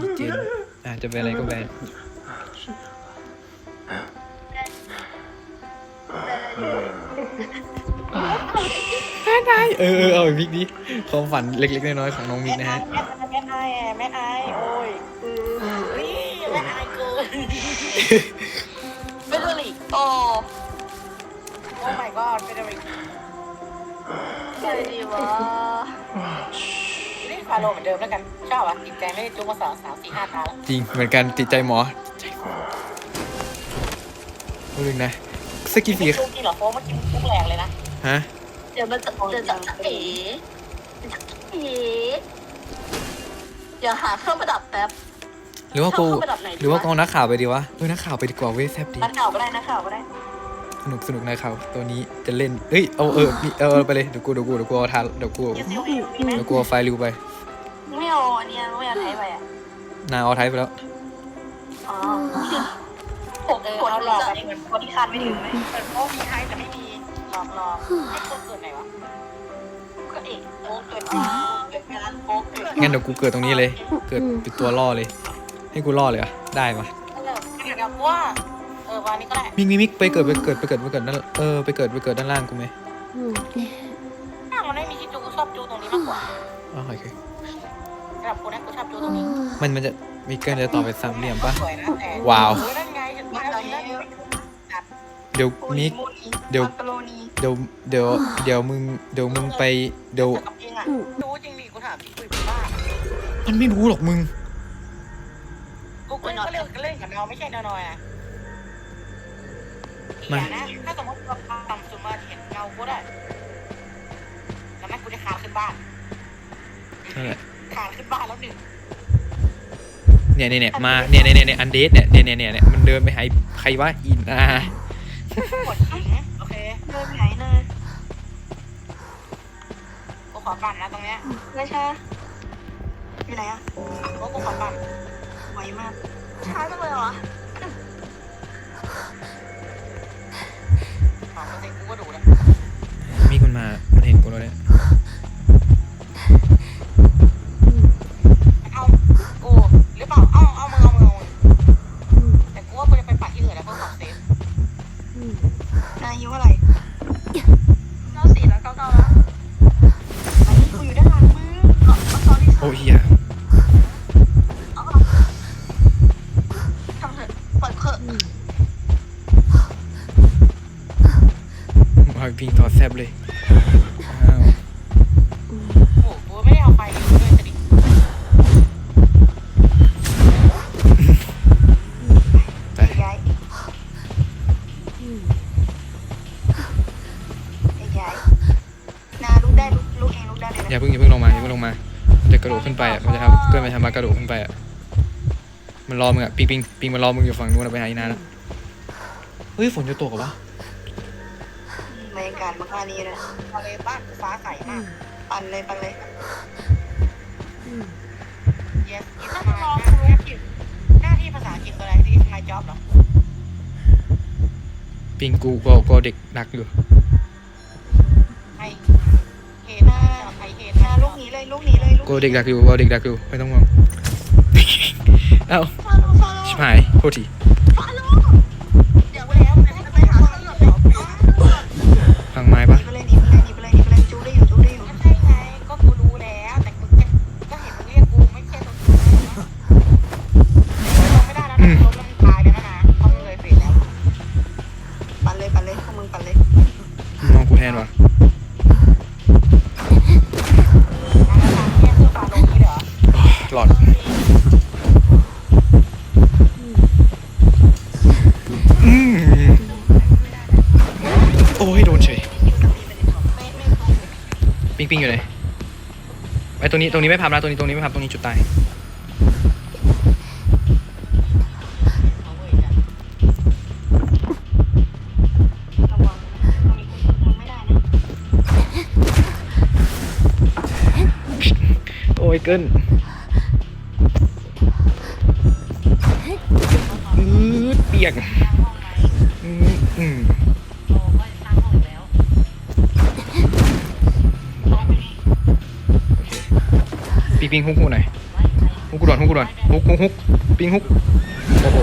อีเจนอาจจะเป็นอะไรก็แบนได้ได้เออเออเอาอีกมิกดิความฝันเล็กๆน้อยๆของน้องมิกนะฮะ แม่อายแม่อายโอ้ยเฮ้ยแม่อายเกินเฟเดริกโอ้โอ้ my god เฟเดริกใครดีวะนี่ฟาโลเหมือนเดิมแล้วกัน ชอบอะติดใจไม่ได้จุ๊บมาสองสามสี่ห้าตาแล้วจริงเหมือนกันติดใจหมอใจนึงนะสกินสีจุ๊บจริงเหรอโฟมันกินจุ๊บแรงเลยนะฮะเดี๋ยวมันจะเดี๋ยวจะเอ๋จะเอ๋เดี๋ยวหาเครื่องประดับแป๊บ หรือว่ากูชอบเครื่องประดับไหนดีวะ หรือว่ากูเอานักข่าวไปดีวะเออนักข่าวไปดีกว่าเว้ยแซบดีนักข่าวก็ได้นักข่าวก็ได้สนุกสนุกนักข่าวตัวนี้จะเล่นเอ้ยเอาเออนี่เอาเอาไปเลยเดี๋ยวกูเดี๋ยวกูเดี๋ยวกูเอาทานเดี๋ยวกูยูซิลเอมีไหมเดี๋ยวกูเอาไฟล์ริวไป ไม่เอาอันเนี้ยไม่เอาไทยไปอะนาเอาไทป์ไปแล้ว อ๋อผมเออกดเอาหลรู้อกจัแบกบเหมือนคนที่คาดไม่ถึงไหมเหมือนโอ้มีไทยแต่ไม่มีหลอกหลอกไอ้คนเกิดไหนวะก็เอ๋โอ้เกิดที่เกิดงานโป๊กเกิดงั้นเดี๋ยวกูเกิดตรงนี้เลย เกิดเป็นตัวล่อเลย ให้กูล่อเลยเหรอะได้ปะเออเดี๋ยวว่าเออวันนี้ก็ได้มิกมิกมิกไปเกิดไปเกิดไปเกิดไปเกิดด้านเออไปเกิดไปเกิดด้านล่างกูไหมถ้ามันไม่มีที่จูกูชอบจูตรงนี้มากกว่าอ๋อโอเค สำหรับกูนะกูชอบจูตรงนี้มันมันจะมิกเกิลจะต่อไปสามเหลี่ยมปะ สวยนะแต่ว้าว เออนั่นไงเห็นไหมเอาอีกแล้วเดี๋ยวมิก เดี๋ยว มักกะโรนีเดี๋ยวเดี๋ยวเดี๋ยวมึงเดี๋ยวมึงไปเดี๋ยวแต่กับจริงอะรู้จริงดิกูถามจริงคุยบ้ามันไม่รู้หรอกมึง กูก็เล่นก็เล่นกับเราไม่ใช่นอยอะอีกอย่างนะถ้าสมมติเราต่ำสุดมาเห็นเงากูได้แล้วแม่กูจะคานขึ้นบ้านนั่นแหละ คานขึ้นบ้านแล้วหนึ่งเนี่ยเนี่ยเนี่ยมาเนี่ยเนี่ยเนี่ยอันเดสเนี่ยเนี่ยเนี่ยเนี่ยมันเดินไปหาใครวะอินอ่ากดทิ้งโอเคเดินไหนเลยกูขอปั่นนะตรงเนี้ยไม่ใช่อยู่ไหนอะกูกูขอปั่นไวมากช้าจังเลยเหรอขอเปอร์เซ็นต์กูก็ดูแล้วมีคนมามันเห็นกูแล้วเนี่ย เอากูหรือเปล่า เอาเอามึงเอามึงเอาแต่กูว่ากูจะไปปัดที่อื่นแล้วเพื่อความเซฟ นายอายุเท่าไหร่เก้าสี่แล้วเก้าเก้าแล้ว อันนี้กูอยู่ด้านหลังมึง เอาเอาซอรี่ โอ้เฮีย เอาทำเถอะปล่อยเถอะ มาพิงต่อแซบเลยอ้าว โอ้โหกูไม่ได้เอาไปเลยจะดิ ไป ย้ายย้ายนาลุกได้ลุกลุกเองลุกได้เลย อย่า นะ เพิ่งอย่าเพิ่งลงมาอย่าเพิ่งลงมามันจะกระโดดขึ้นไปอะมันจะทำเพื่อนมันทำมากระโดดขึ้นไปอะมัน รอมึงอะปิงปิงปิงมันรอมึงอยู่ฝั่งนู้นอะไปหาอีนาแล้วเฮ้ยฝนจะตกเหรอวะบรรยากาศมากๆนี้เลยทะเลบ้านกูฟ้าใสมาก ปั่นเลยปั่นเลย yes it's my หน้าที่ภาษาอังกฤษคืออะไร this is my job เหรอปิงกูก็ก็เด็กดักอยู่ไอเฮดไอเฮดนาลูกหนีเลยลูกหนีเลยลูกก็เด็กดักอยู่ก็เด็กดักอยู่ไม่ต้องห่วง เอ้าฟาโลฟาโลชิบหายโทษที ปิงปิงอยู่ไหนไอ้ตรงนี้ตรงนี้ไม่พับนะตรงนี้ตรงนี้ไม่พับตรงนี้จุดตายเอาเว้ยจ้ะ ระวังตรงนี้คุณไม่ได้นะ โอ้ยเกินอืดเปียกอืมอืม โอ้ก็สร้างห้องแล้ว ปิงปิงหุ้มหูหน่อยฮุกกูด่วนฮุกกูด่วนฮุกฮุกฮุกปิงฮุกโอ้โห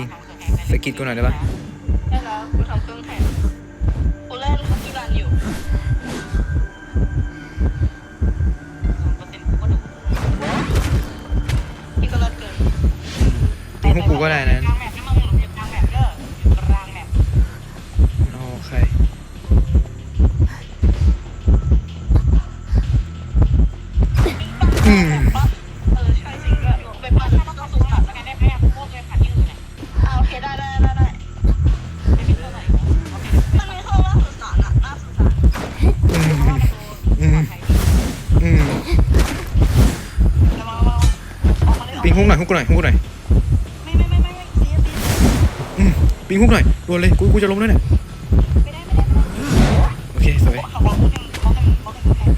ปิงปิงสะกิดกูหน่อยได้ปะ น่อยฮุกหน่อยฮุกกูหน่อยไม่ไม่ไม่ไม่ไม่เสียเสียอืมปิงฮุกหน่อยโดนเลยกูกูจะล้มแล้วเนี่ยไม่ได้ไม่ได้โอเคสวย เขาบอกเขาให้เขาเขาให้แทน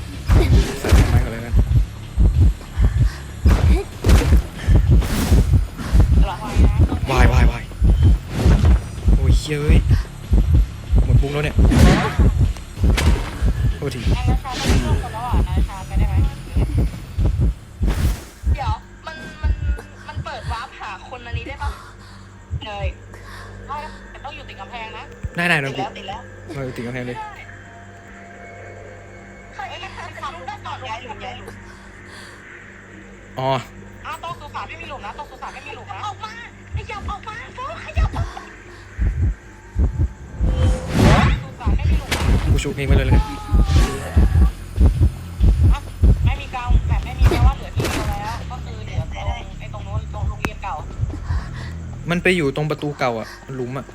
มันไปอยู่ตรงประตูเก่าอะหลุมอะ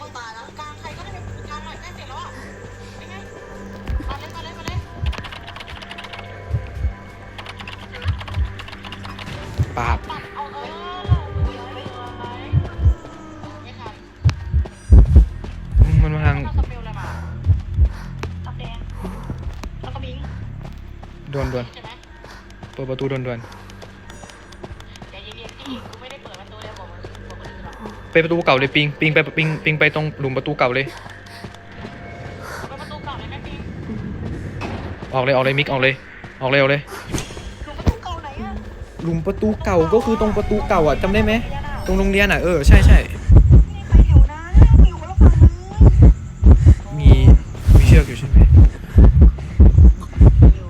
มึงตายแล้วกลางใครก็ได้เป็นกลางหน่อยใกล้เสร็จแล้วอะไปไงมาเลยมาเลยมาเลยปาบปัดเอาเออดูย้ายไปเลยไม่ทันอืมมันมาทางถ้าสเปลอะไรมาตับแดงแล้วก็บิงด่วนด่วนใช่ไหมเปิดประตูด่วนด่วน ไปประตูเก่าเลยปิงปิงไปปิงปิงไปตรงหลุมประตูเก่าเลยไปประตูเก่าเลยไหมบิงออกเลยออกเลยมิกออกเลย ออกเลยออกเลยคือประตูเก่าไหนอะหลุมประตูเก่าก็คือตรงประตูเก่าอะจำได้ไหมพญานาคตรงโรงเรียนอะเออใช่ใช่ไม่ไปอยู่นะไปอยู่คนละฝั่งเลยมีมีเชือกอยู่ใช่ไหมอยู่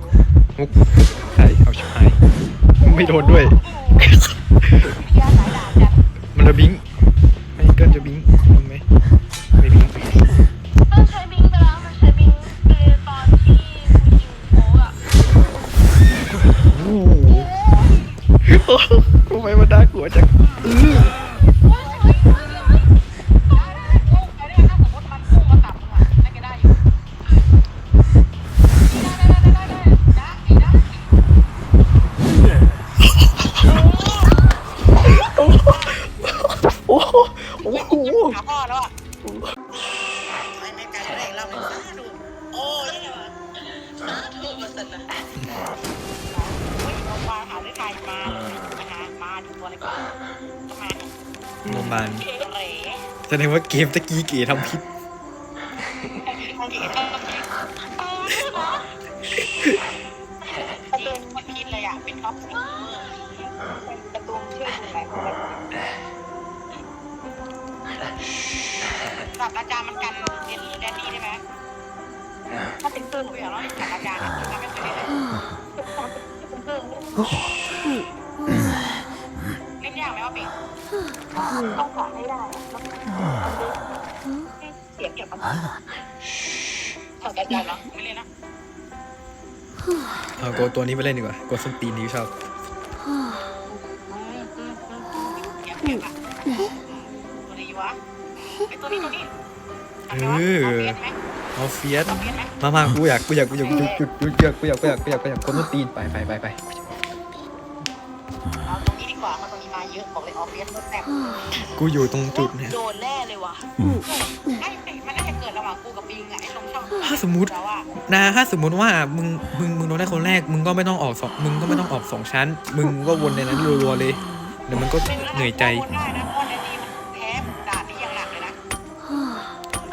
มุกใช่เอาชิบหายไม่โดนด้วยวิทยา โรงพยาบาลเอ๋แสดงว่าเกมตะกี้เก๋ทำผิดประตูมันพินเลยอะ เป็นท็อปสีเป็นประตูช่วยดูหลายคนศาสตราจารย์มันกันเอ็นแดนนี่ได้ไหมถ้าเป็นปืนกูอยากร้องศาสตราจารย์ทำไม่เคยได้เลยเต้องขอให้ได้แล้วเสียงเก็บมาศาสตราจารย์เหรอไม่เล่นนะเอาโกตัวนี้ไปเล่นดีกว่าโกส้นตีนที่ชอบเสียงเก็บอะตัวไหนวะไอตัวนี้ตัวนี้เอเอาเฟียอสไหมเอาเฟียสเอาเฟียสไหมมามากูอยากกูอยากกูอยากหยุดหยุดหยุดหยุดกูอยากกูอยากกูอยากกูอยากกูอยากโกส้นตีนไปไปไปไปเอาตรงนี้ดีกว่า เยอะบอกเลยออฟฟิศรถแตกกูอยู่ตรงจุดเนี่ย โดนแน่เลยว่ะไม่มันน่าจะเกิดระหว่างกูกับปิงอะไอ้ตรงช่องถ้าสมมุติ แล้วว่านะถ้าสมมุติว่ามึงมึงมึงโดนได้คนแรก มึงก็ไม่ต้องออกสองมึงก็ไม่ต้องออกสองชั้น มึงก็วนในนั้นรัวๆเลยเดี๋ยวมันก็เหนื่อยใจได้นะเพราะในนี้มันแพ้ด่านนี้อย่างหนักเลยนะ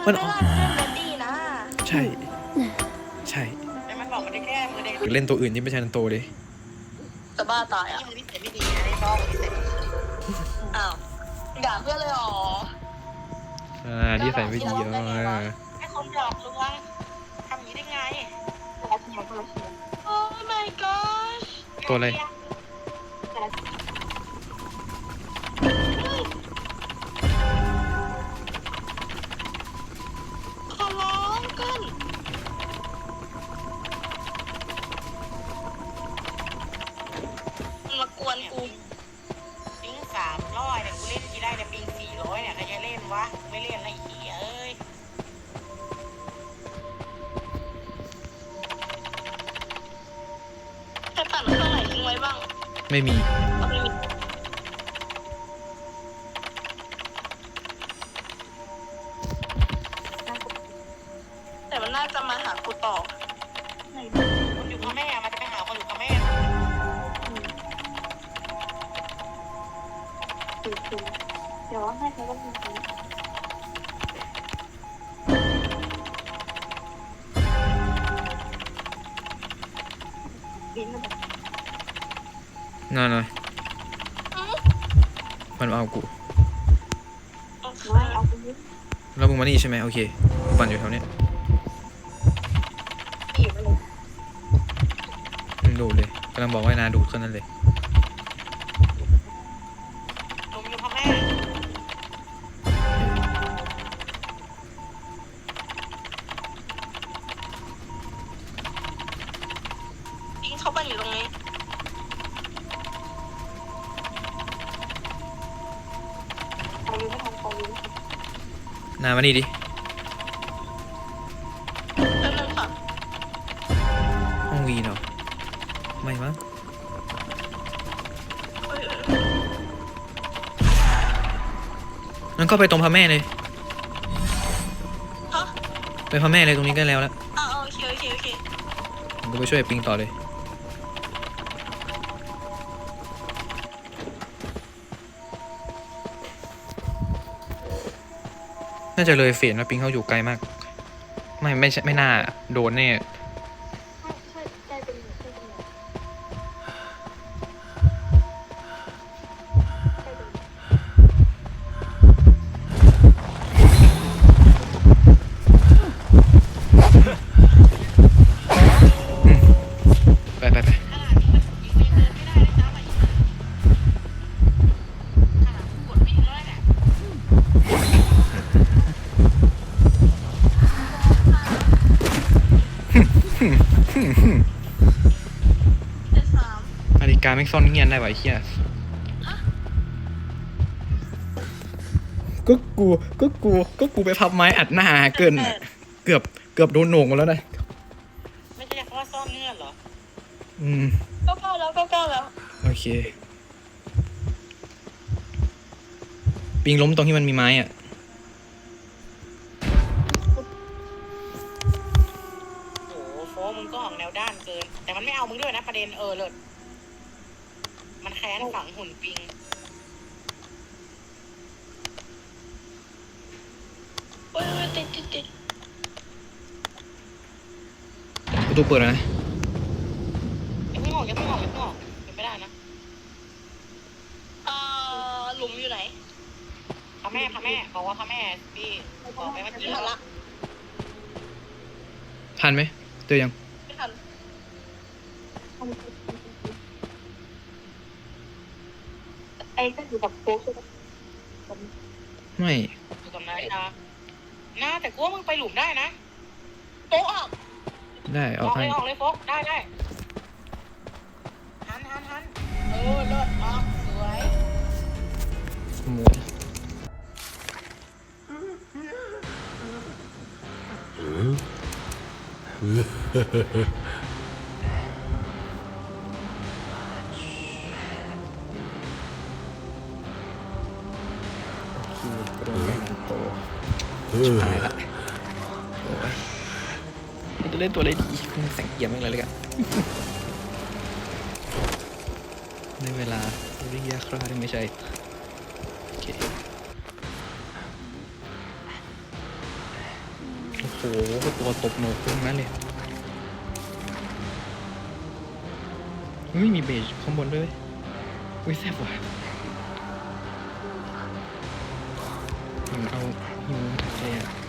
มันไม่น่าเล่นเรดดี้นะใช่ ใช่แต่มันบอกมันได้แค่มือเด็กหรือเล่นตัวอื่นที่ไม่ใช่นันโตเลยจะบ้าตายอะที่มือนิสัยไม่ดีนะไอ้น้องนิสัยไม่ดีอ้าวด่าเพื่อนเลยเหรออ่าที่ใส่ไม่ดีเออให้คนหลอกลวงทำอย่างนี้ได้ไงโอ้ my gosh ตัวอะไร นั่นนะมันเอากูไม่เอาไปยึดแล้วมึงมานี่ใช่ไหมโอเคกูปั่นอยู่แถวเนี้ยอีกไปเลย มึงดูดเลยกำลังบอกว่าให้นาดูดแค่นั้นเลย นามานี่ดิแล้วนึงค่ะห้องวีนเหรอไม่มั้งเอ้ยงั้นก็ไปตรงพระแม่เลย ฮะไปพระแม่เลยตรงนี้ก็แล้วแล้วอ่าโอเคโอเคโอเคผมก็ไปช่วยปิงต่อเลย น่าจะเลยเฟสนะปิงเขาอยู่ไกลมาก ไม่ไม่ใช่ไม่น่าโดนแน่ นาฬิกาแม่งซ่อนเงียนได้ไวะไอ้เฮียก็กูก็กูก็กูไปพับไม้อัดหน้าเกินน่ะเกือบเกือบโดนโหน่งหมดแล้วนะไม่ใช่เพราะว่าซ่อนเงื่อนเหรอ อืมเก้าเก้าแล้วเก้าเก้าแล้ว โอเค ปิงล้มตรงที่มันมีไม้อะโอ้โหโฟมึงก็ออกแนวด้านเกิน แต่มันไม่เอามึงด้วยนะประเด็นเออเลิศมันแค้นฝังหุ่นปิง โอ้ยโอ้ยติดติดติดประตูเปิดแล้วนะยังไม่ออกยังไม่ออกยังไม่ออกเป็นไม่ได้นะอ่าหลุมอยู่ไหนพระแม่พระแม่บอกว่าพระแม่พี่บอกไปเมื่อไม่กี้ทันละทันไหมเจอยังไม่ทัน ไอ้ ก็อยู่กับโค้ชใช่ไหมไม่ อยู่กับนายนะน่าแต่กูว่ามึงไปหลุมได้นะโต๊ะออกได้อเอาอกเลให้ยออกเลยโฟกได้ได้หันหันหันเออเลิศออกสวยหมูโชิบหายละโอ้ยเราจะเล่นตัวอะไรดีมึงแสงเกียร์แม่งเลยเลยกันในเวลาเรียกคราที่ไม่ใช่โอเคโอ้โหตัวตบหนกตรงนั้นเลยเฮ้ยมีเบจข้างบนด้วยอุ้ยแซ่บว่ะเอา หิวใจ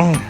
Mm.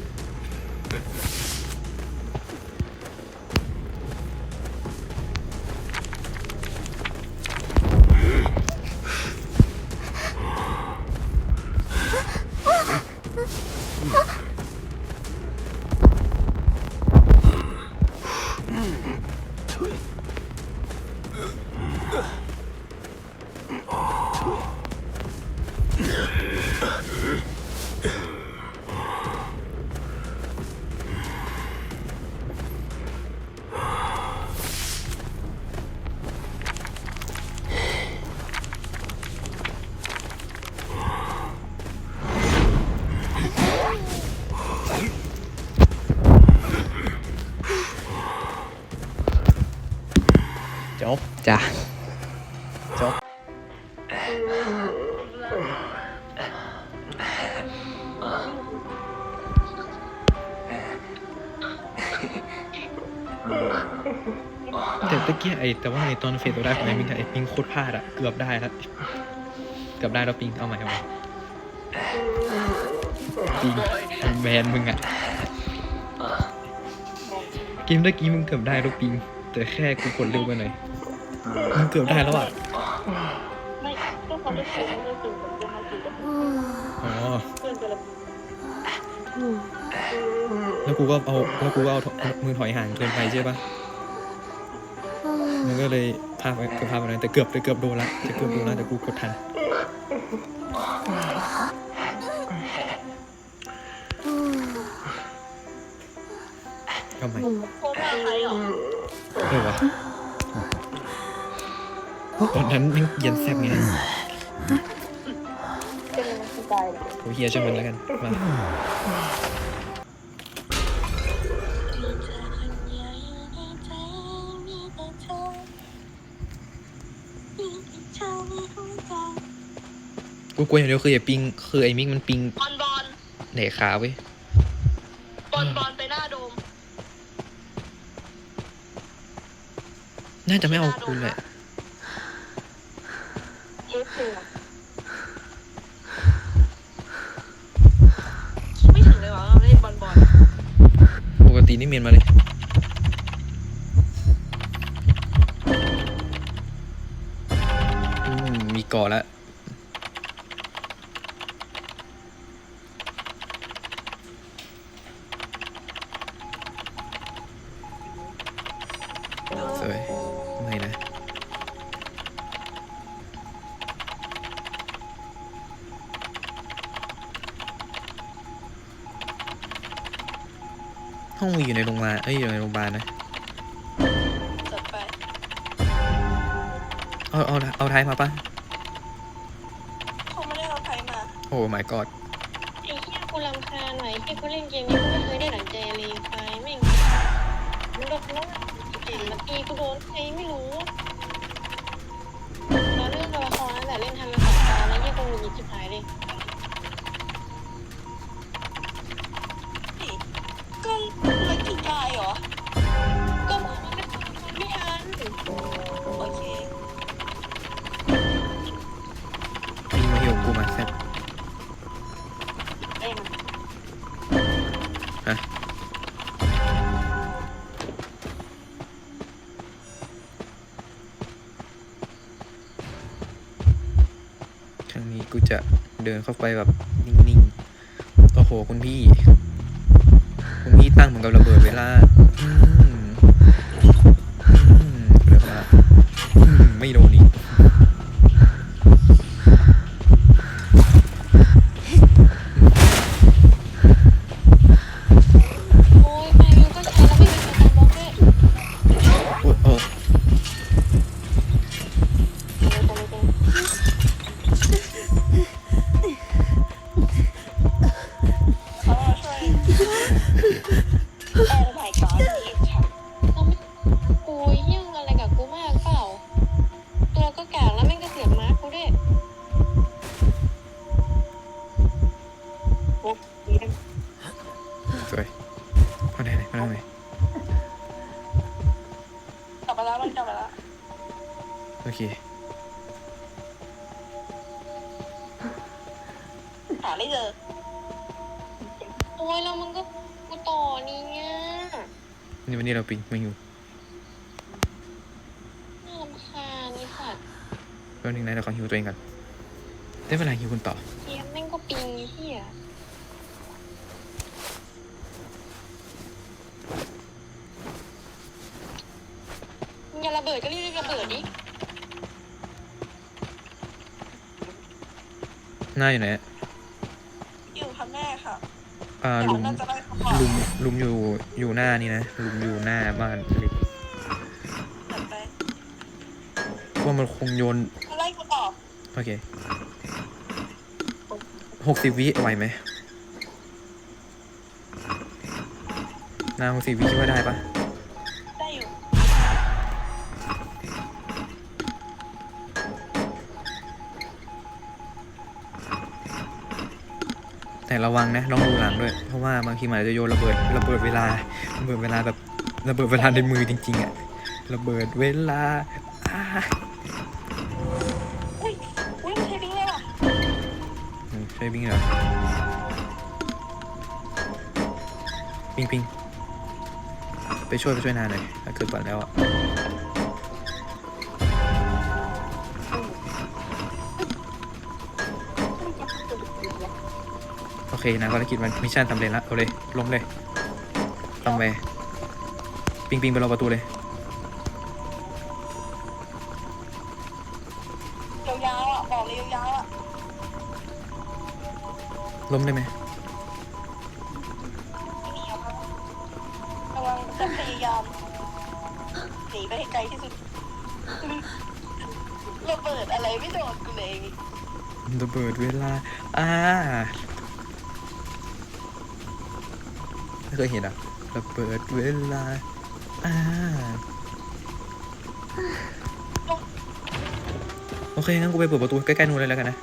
จบจ้ะจบแต่ตะเกียไอแต่ว่าไอตอนเฟสตัวได้ของไอปิงอะไอปิงโคตรพลาดอะเกือบได้แล้วเกือบได้แล้วปิงเอาใหม่เอาใหม่ปิงแมนมึงอะเกมตะกี้มึงเกือบได้แล้วปิงแต่แค่กูกดเร็วไปหน่อยมึง เกือบได้แล้วอะไม่ก็เขาได้คุยไม่ได้คุยกับเพื่อนเขาคุยกับอ๋อเพื่อนกันแล้วแล้วกูก็เอาแล้วกูก็เอาเอามือถอยห่างเกินไปใช่ปะมันก็เลยพลาดไปเกือบพลาดไปหน่อยแต่เกือบแต่เกือบโดนละจะเกือบโดนละแต่กูกดทันทำไมโคตรใครอะเออวะ ตอนนั้นแม่งเย็นแซ่บไงเป็นมันสบายเลยโอเฮียช่างมันแล้วกัน มา กูกลัวอย่างเดียวคือไอ้ปิง คือไอ้มิกมันปิงบอลบอลเหน่ขาเว้ย บอลบอลไปหน้าโดมน่าจะไม่เอาคุณแหละ กาะแล้วสวยไม่นะห้องวีอยู่ในโรงพยาบาลเอ้ยอยู่ในโรงพยาบาลนะ จัดไป เอาเอาเอาท้ายมาปะ เขาไม่ได้เอาไทยมา โอ้ my god ไอ้เหี้ยกูรำคาญหน่อยที่กูเล่นเกมนี้กูไม่เคยได้หลังใจเลยไฟแม่งมันโดนแล้วเก่งมาตีกูโดนใครไม่รู้ตอนเรื่องตัวละครนั่นแหละเล่นทำมาสองตาแล้วยี่กูหงุดหงิดชิบหายเลย ดินเข้าไปแบบนิ่งๆ โอ้โห คุณพี่ คุณพี่ตั้งเหมือนกับระเบิดเวลา ตัวเองก่อนได้เวลาหิวคุณต่อเกมแม่งก็ปิงไอ้เฮียมึงอย่าระเบิดก็รีบๆระเบิดดิหน้าอยู่ไหนอะอยู่ค่ะแม่ค่ะอ่าเดี๋ยลุวมน่าจะได้คำตอบลุมลุมอยู่อยู่หน้านี่นะลุมอยู่หน้าบ้านเล็กเดี๋ยวไป ว่ามันคงโยนมาไล่กูต่อ โอเคหกสิบวิไหวไหมนาหกสิบวิคิดว่าได้ปะได้อยู่แต่ระวังนะลองดูหลังด้วย เพราะว่าบางทีมันอาจจะโยนระเบิดระเบิดเวลาระเบิดเวลาแบบระเบิดเวลาในมือจริงๆอะระเบิดเวลา ช่วิ่งเหรอปิงปิงไปช่วยไปช่วยนาหน่อยถ้าเกิดก่อนแล้วอะโอเคนะภารกิจมันมิชชั่นสำเร็จแล้วเอาเลยลงเลยตำแวปิงปิงไปรอประตูเลย ล้มได้ไหมไม่มีอะครับระวังจะพยายามหนีไปให้ไกลที่สุดระเบิดอะไรไม่โดนกูเลยระเบิดเวลา อ่าไม่เคยเห็นอะระเบิดเวลา อ่า โอเคงั้นกูไปเปิดประตูใกล้ๆนู้นเลยแล้วกันนะ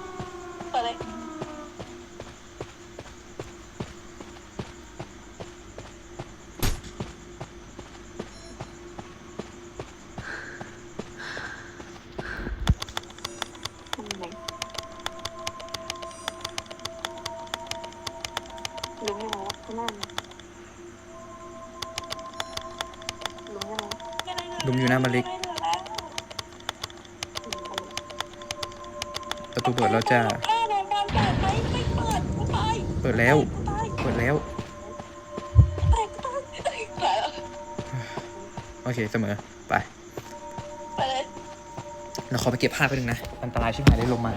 พาขอไปเก็บผ้าไปหนึ่งนะ อันตรายชิบหายได้ลงมา